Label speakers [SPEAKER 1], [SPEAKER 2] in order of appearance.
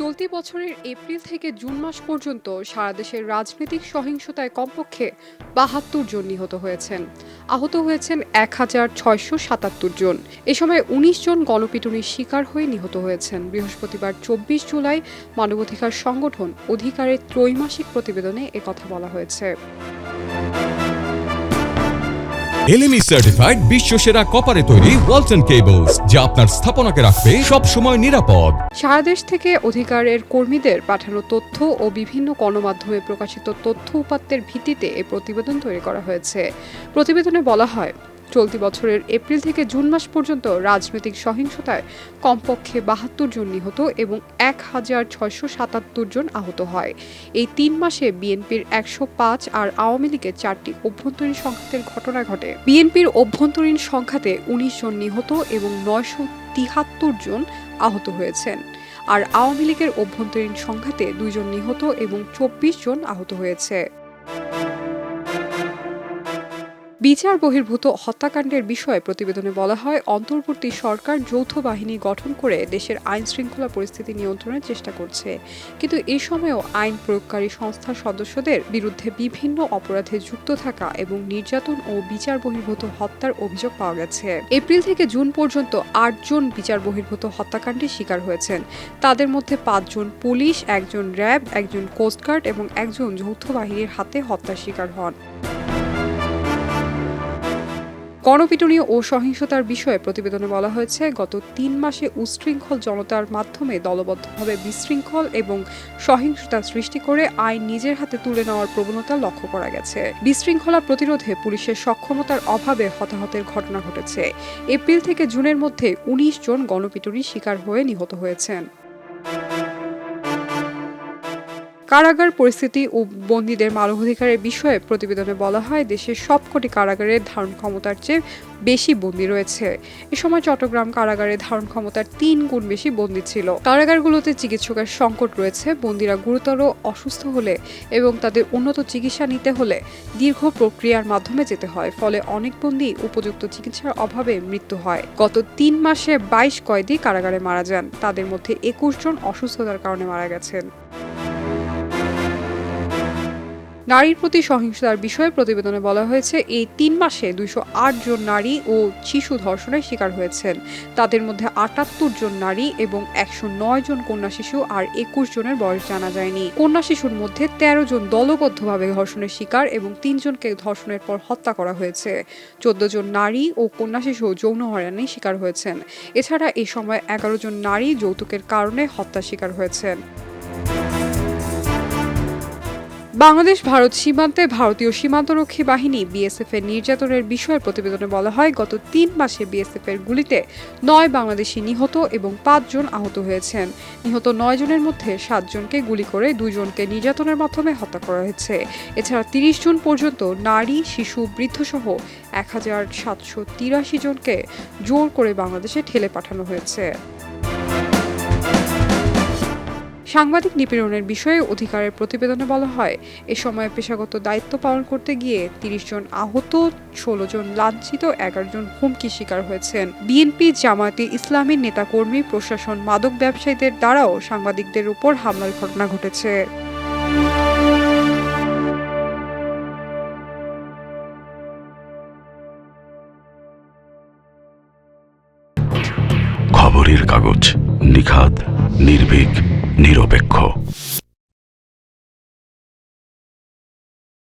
[SPEAKER 1] চলতি বছরের এপ্রিল থেকে জুন মাস পর্যন্ত সারা দেশের রাজনৈতিক সহিংসতায় কমপক্ষে বাহাত্তর জন নিহত হয়েছেন। আহত হয়েছেন এক হাজার ছয়শো সাতাত্তর জন। এ সময় উনিশ জন গণপিটুনির শিকার হয়ে নিহত হয়েছেন। বৃহস্পতিবার চব্বিশ জুলাই মানবাধিকার সংগঠন অধিকারের ত্রৈমাসিক প্রতিবেদনে একথা বলা হয়েছে।
[SPEAKER 2] এলএমই সার্টিফাইড বিশ্ব সেরা কপারে তৈরি ওয়ালটন কেবলস যা আপনার স্থাপনাকে রাখবে সব সময় নিরাপদ।
[SPEAKER 1] সারা দেশ থেকে অধিকারের কর্মীদের পাঠানো তথ্য ও বিভিন্ন গণমাধ্যমে প্রকাশিত তথ্য উপাত্তের ভিত্তিতে এই প্রতিবেদন তৈরি করা হয়েছে। প্রতিবেদনে বলা হয় চলতি বছরের এপ্রিল থেকে জুন মাস পর্যন্ত রাজনৈতিক সহিংসতায় কমপক্ষে বাহাত্তর জন নিহত এবং এক হাজার ছয়শো সাতাত্তর জন আহত হয়। এই তিন মাসে বিএনপির একশো পাঁচ আর আওয়ামী লীগের চারটি অভ্যন্তরীণ সংঘাতের ঘটনা ঘটে। বিএনপির অভ্যন্তরীণ সংঘাতে উনিশ জন নিহত এবং নয়শো তিহাত্তর জন আহত হয়েছেন। আর আওয়ামী লীগের অভ্যন্তরীণ সংঘাতে দুইজন নিহত এবং চব্বিশ জন আহত হয়েছে। বিচার বহির্ভূত হত্যাকাণ্ডের বিষয়ে প্রতিবেদনে বলা হয়, অন্তর্বর্তী সরকার যৌথ বাহিনী গঠন করে দেশের আইন শৃঙ্খলা পরিস্থিতি নিয়ন্ত্রণের চেষ্টা করছে। কিন্তু এ সময়েও আইন প্রয়োগকারী সংস্থার সদস্যদের বিরুদ্ধে বিভিন্ন অপরাধে যুক্ত থাকা এবং নির্যাতন ও বিচার বহির্ভূত হত্যার অভিযোগ পাওয়া গেছে। এপ্রিল থেকে জুন পর্যন্ত আটজন বিচার বহির্ভূত হত্যাকাণ্ডের শিকার হয়েছেন। তাদের মধ্যে পাঁচজন পুলিশ, একজন র্যাব, একজন কোস্টগার্ড এবং একজন যৌথ বাহিনীর হাতে হত্যার শিকার হন। গণপিটুনি ও সহিংসতার বিষয়ে প্রতিবেদনে বলা হয়েছে, গত তিন মাসে উশৃঙ্খল জনতার মাধ্যমে দলবদ্ধভাবে বিশৃঙ্খল এবং সহিংসতা সৃষ্টি করে আইন নিজের হাতে তুলে নেওয়ার প্রবণতা লক্ষ্য করা গেছে। বিশৃঙ্খলা প্রতিরোধে পুলিশের সক্ষমতার অভাবে হতাহতের ঘটনা ঘটেছে। এপ্রিল থেকে জুনের মধ্যে উনিশ জন গণপিটুনির শিকার হয়ে নিহত হয়েছেন। কারাগার পরিস্থিতি ও বন্দীদের মানবাধিকারের বিষয়ে প্রতিবেদনে বলা হয়, দেশের সবকটি কারাগারের ধারণ ক্ষমতার চেয়ে বেশি বন্দী রয়েছে। এ সময় চট্টগ্রাম কারাগারের ধারণ ক্ষমতার তিন গুণ বেশি বন্দী ছিল। কারাগারগুলোতে চিকিৎসকের সংকট রয়েছে, বন্দীরা গুরুতর অসুস্থ হলে এবং তাদের উন্নত চিকিৎসা নিতে হলে দীর্ঘ প্রক্রিয়ার মাধ্যমে যেতে হয়, ফলে অনেক বন্দী উপযুক্ত চিকিৎসার অভাবে মৃত্যু হয়। গত তিন মাসে বাইশ কয়েদি কারাগারে মারা যান, তাদের মধ্যে একুশ জন অসুস্থতার কারণে মারা গেছেন। নারীর প্রতি সহিংসতার বিষয়ে প্রতিবেদনে বলা হয়েছে, এই তিন মাসে দুইশো আট জন নারী ও শিশু ধর্ষণের শিকার হয়েছেন। তাদের মধ্যে আটাত্তর জন নারী এবং একশো নয় জন কন্যা শিশু আর একুশ জনের বয়স জানা যায়নি। কন্যা শিশুর মধ্যে তেরো জন দলবদ্ধভাবে ধর্ষণের শিকার এবং তিনজনকে ধর্ষণের পর হত্যা করা হয়েছে। চোদ্দ জন নারী ও কন্যা শিশু যৌন হয়রানির শিকার হয়েছেন। এছাড়া এই সময় এগারো জন নারী যৌতুকের কারণে হত্যার শিকার হয়েছেন। বাংলাদেশ, ভারত সীমান্তে ভারতীয় সীমান্তরক্ষী বাহিনী বিএসএফ এর নির্যাতনের বিষয়ে প্রতিবেদনে বলা হয়, গত তিন মাসে বিএসএফ এর গুলিতে নয় বাংলাদেশি নিহত এবং পাঁচজন আহত হয়েছেন। নিহত নয় জনের মধ্যে সাতজনকে গুলি করে দুজনকে নির্যাতনের মাধ্যমে হত্যা করা হয়েছে। এছাড়া তিরিশ জন পর্যন্ত নারী, শিশু, বৃদ্ধসহ এক হাজার সাতশো তিরাশি জনকে জোর করে বাংলাদেশে ঠেলে পাঠানো হয়েছে। সাংবাদিক নিপীড়নের বিষয়ে অধিকারের প্রতিবেদনে বলা হয়, এ সময় পেশাগত দায়িত্ব পালন করতে গিয়ে তিরিশ জন আহত, ষোলো জন লাঞ্ছিত, এগারো জন হুমকি শিকার হয়েছেন। বিএনপি জামায়াতে ইসলামী নেতাকর্মী, প্রশাসন, মাদক ব্যবসায়ীদের দ্বারাও সাংবাদিকদের উপর হামলার ঘটনা ঘটেছে।
[SPEAKER 3] খবরের কাগজ নিখাদ, নির্ভীক। নিরপেক্ষ।